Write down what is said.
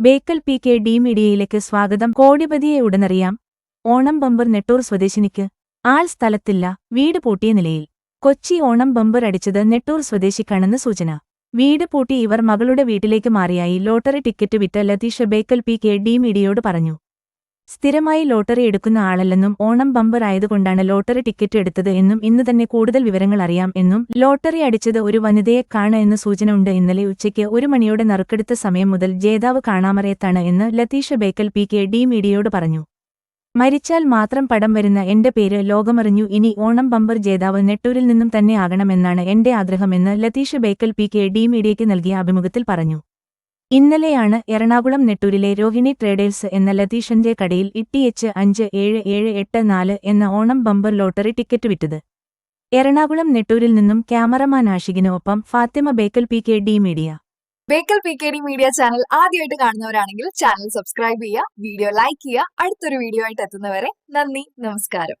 Bekal P K D മീഡിയയിലേക്ക് സ്വാഗതം. കോടിപതിയെ ഉടനറിയാം. ഓണം ബമ്പർ നെട്ടൂർ സ്വദേശിനിക്ക് ആൾ സ്ഥലത്തില്ല. വീട് പൂട്ടിയ നിലയിൽ കൊച്ചി ഓണം ബമ്പർ അടിച്ചത് നെട്ടൂർ സ്വദേശിക്കാണെന്ന് സൂചന. വീട് പൂട്ടി ഇവർ മകളുടെ വീട്ടിലേക്ക് മാറിയായി. ലോട്ടറി ടിക്കറ്റ് വിറ്റ Latheesha Bekal P K D മീഡിയയോട് പറഞ്ഞു. സ്ഥിരമായി ലോട്ടറി എടുക്കുന്ന ആളല്ലെന്നും ഓണം ബമ്പർ ആയതുകൊണ്ടാണ് ലോട്ടറി ടിക്കറ്റ് എടുത്തത് എന്നും ഇന്ന് തന്നെ കൂടുതൽ വിവരങ്ങൾ അറിയാം എന്നും ലോട്ടറി അടിച്ചത് ഒരു വനിതയെ കാണ എന്ന സൂചന ഉണ്ട്. ഇന്നലെ ഉച്ചയ്ക്ക് ഒരു മണിയോടെ നറുക്കെടുത്ത സമയം മുതൽ ജേതാവ് കാണാമറയത്താണ് എന്ന് Latheesha Bekal P K D മീഡിയയോട് പറഞ്ഞു. മരിച്ചാൽ മാത്രം പടം വരുന്ന എന്റെ പേര് ലോകമറിഞ്ഞു. ഇനി ഓണം ബമ്പർ ജേതാവ് നെട്ടൂരിൽ നിന്നും തന്നെ ആകണമെന്നാണ് എന്റെ ആഗ്രഹമെന്ന് Latheesha Bekal P K D മീഡിയയ്ക്ക് നൽകിയ അഭിമുഖത്തിൽ പറഞ്ഞു. ഇന്നലെയാണ് എറണാകുളം നെട്ടൂരിലെ രോഹിണി ട്രേഡേഴ്സ് എന്ന ലതീഷന്റെ കടയിൽ ഇട്ടിയെച്ച് അഞ്ച് ഏഴ് ഏഴ് എട്ട് നാല് എന്ന ഓണം ബമ്പർ ലോട്ടറി ടിക്കറ്റ് വിറ്റത്. എറണാകുളം നെട്ടൂരിൽ നിന്നും ക്യാമറമാൻ ആഷിഖിന് ഒപ്പം Fathima Bekal P K D media. Bekal P K D media channel ആദ്യമായിട്ട് കാണുന്നവരാണെങ്കിൽ ചാനൽ സബ്സ്ക്രൈബ് ചെയ്യുക വീഡിയോ ലൈക്ക് ചെയ്യുക. അടുത്തൊരു വീഡിയോ ആയിട്ട് എത്തുന്നവരെ നന്ദി നമസ്കാരം.